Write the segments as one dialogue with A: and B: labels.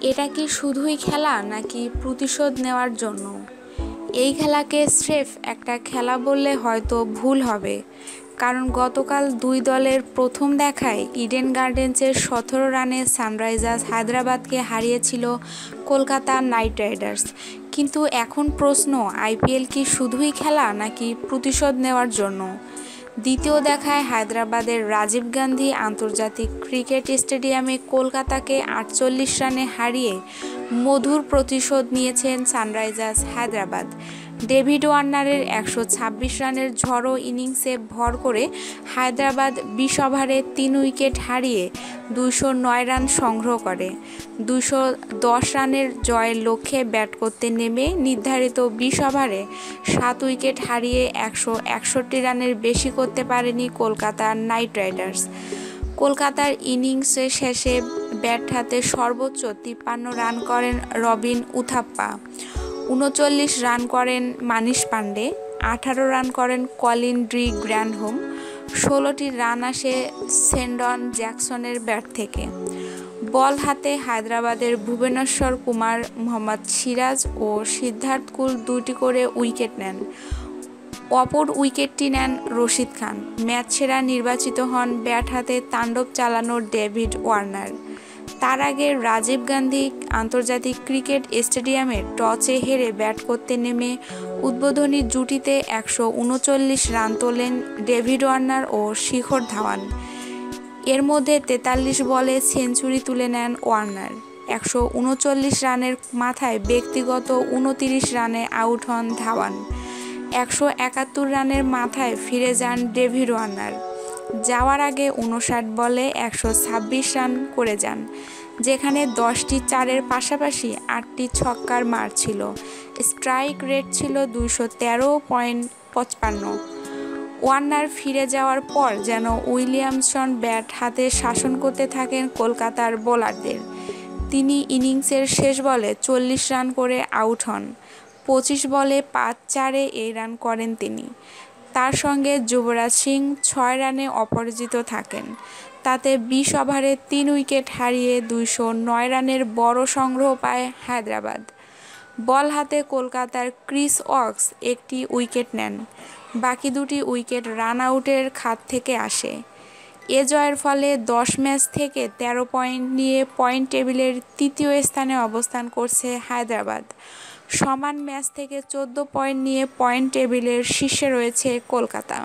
A: কি শুধুই খেলা নাকি প্রতিশোধ নেওয়ার জন্য? এই খেলাকে স্রেফ একটা খেলা বললে হয়তো ভুল হবে। কারণ গতকাল দুই দলের প্রথম দেখায় ইডেন গার্ডেন্সের সতেরো রানে সানরাইজার্স হায়দ্রাবাদকে হারিয়েছিল কলকাতা নাইট রাইডার্স। কিন্তু এখন প্রশ্ন, আইপিএল কি শুধুই খেলা নাকি প্রতিশোধ নেওয়ার জন্য? দ্বিতীয় দেখায় হায়দ্রাবাদের রাজীব গান্ধী আন্তর্জাতিক ক্রিকেট স্টেডিয়ামে কলকাতাকে আটচল্লিশ রানে হারিয়ে মধুর প্রতিশোধ নিয়েছেন সানরাইজার্স হায়দ্রাবাদ। ডেভিড ওয়ার্নারের একশো ছাব্বিশ রানের ঝড়ো ইনিংসে ভর করে হায়দ্রাবাদ বিশ ওভারে তিন উইকেট হারিয়ে দুশো নয় রান সংগ্রহ করে। দুশো দশ রানের জয়ের লক্ষ্যে ব্যাট করতে নেমে নির্ধারিত বিশ ওভারে সাত উইকেট হারিয়ে একশো একষট্টি রানের বেশি করতে পারেনি কলকাতার নাইট রাইডার্স। কলকাতার ইনিংসের শেষে ব্যাট হাতে সর্বোচ্চ তিপ্পান্ন রান করেন রবিন উথাপ্পা। উনচল্লিশ রান করেন মানিশ পান্ডে, আঠারো রান করেন কলিন ড্রি গ্র্যান্ডহোম, ষোলোটি রান আসে সেন্ডন জ্যাকসনের ব্যাট থেকে। বল হাতে হায়দ্রাবাদের ভুবনেশ্বর কুমার, মোহাম্মদ সিরাজ ও সিদ্ধার্থ কুল দুটি করে উইকেট নেন। অপর উইকেটটি নেন রশিদ খান। ম্যাচ সেরা নির্বাচিত হন ব্যাট হাতে তাণ্ডব চালানোর ডেভিড ওয়ার্নার। তার আগে রাজীব গান্ধী আন্তর্জাতিক ক্রিকেট স্টেডিয়ামে টসে হেরে ব্যাট করতে নেমে উদ্বোধনী জুটিতে একশো উনচল্লিশ রান তোলেন ডেভিড ওয়ার্নার ও শিখর ধাওয়ান। এর মধ্যে তেতাল্লিশ বলে সেঞ্চুরি তুলে নেন ওয়ার্নার। একশো উনচল্লিশ রানের মাথায় ব্যক্তিগত উনতিরিশ রানে আউট হন ধাওয়ান। একশো একাত্তর রানের মাথায় ফিরে যান ডেভিড ওয়ার্নার। যাওয়ার আগে উনষাট বলে একশো ছাব্বিশ রান করে যান, যেখানে দশটি চারের পাশাপাশি আটটি ছক্কার মার ছিল। স্ট্রাইক রেট ছিল দুইশো তেরো পয়েন্ট পঁচপান্ন। ওয়ার্নার ফিরে যাওয়ার পর যেন উইলিয়ামসন ব্যাট হাতে শাসন করতে থাকেন কলকাতার বোলারদের। তিনি ইনিংসের শেষ বলে চল্লিশ রান করে আউট হন, পঁচিশ বলে পাঁচ চারে এই রান করেন তিনি। তার সঙ্গে যুবরাজ সিং ছয় রানে অপরাজিত থাকেন। তাতে বিশ ওভারে তিন উইকেট হারিয়ে দুইশো নয় রানের বড় সংগ্রহ পায় হায়দ্রাবাদ। বল হাতে কলকাতার ক্রিস অক্স একটি উইকেট নেন। বাকি দুটি উইকেট রান আউটের খাত থেকে আসে। এ জয়ের ফলে দশ ম্যাচ থেকে ১৩ পয়েন্ট নিয়ে পয়েন্ট টেবিলের তৃতীয় স্থানে অবস্থান করছে হায়দ্রাবাদ। সমান ম্যাচ থেকে চোদ্দ পয়েন্ট নিয়ে পয়েন্ট টেবিলের শীর্ষে রয়েছে কলকাতা।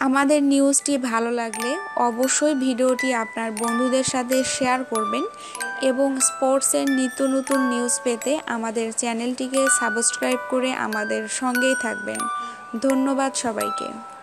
A: আমাদের নিউজটি ভালো লাগলে অবশ্যই ভিডিওটি আপনার বন্ধুদের সাথে শেয়ার করবেন এবং স্পোর্টসের নিত্য নতুন নিউজ পেতে আমাদের চ্যানেলটিকে সাবস্ক্রাইব করে আমাদের সঙ্গেই থাকবেন। ধন্যবাদ সবাইকে।